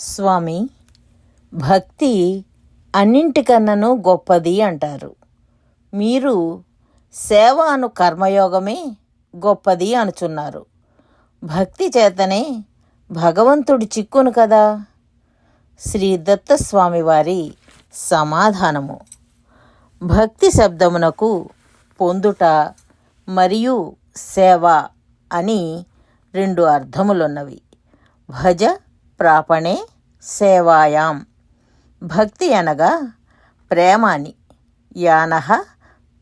స్వామి భక్తి అన్నింటికన్నాను గొప్పది అంటారు. మీరు సేవ అను కర్మయోగమే గొప్పది అనుచున్నారు. భక్తి చేతనే భగవంతుడి చిక్కును కదా? శ్రీ దత్తస్వామి వారి సమాధానము. భక్తి శబ్దమునకు పొందుట మరియు సేవ అని రెండు అర్థములున్నవి. భజ ప్రాపణే సేవాయాం. భక్తి అనగా ప్రేమాని. యానహ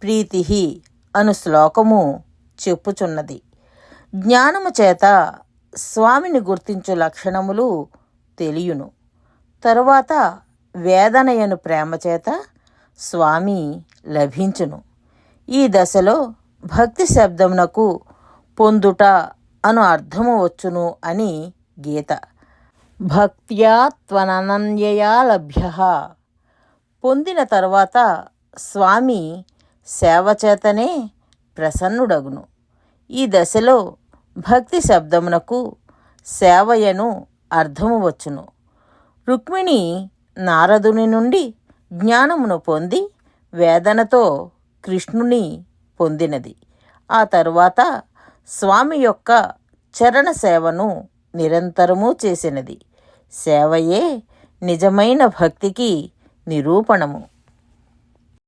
ప్రీతి అను శ్లోకము చెప్పుచున్నది. జ్ఞానము చేత స్వామిని గుర్తించు లక్షణములు తెలియును. తరువాత వేదనయను ప్రేమ చేత స్వామి లభించును. ఈ దశలో భక్తి శబ్దమునకు పొందుట అను అర్థము వచ్చును అని గీత. భక్త్యా త్వననన్యయా లభ్య. పొందిన తర్వాత స్వామి సేవ చేతనే ప్రసన్నుడగును. ఈ దశలో భక్తి శబ్దమునకు సేవయను అర్థము వచ్చును. రుక్మిణి నారదుని నుండి జ్ఞానమును పొంది వేదనతో కృష్ణుని పొందినది. ఆ తరువాత స్వామి యొక్క చరణ సేవను నిరంతరము చేసినది. సేవయే నిజమైన భక్తికి నిరూపణము.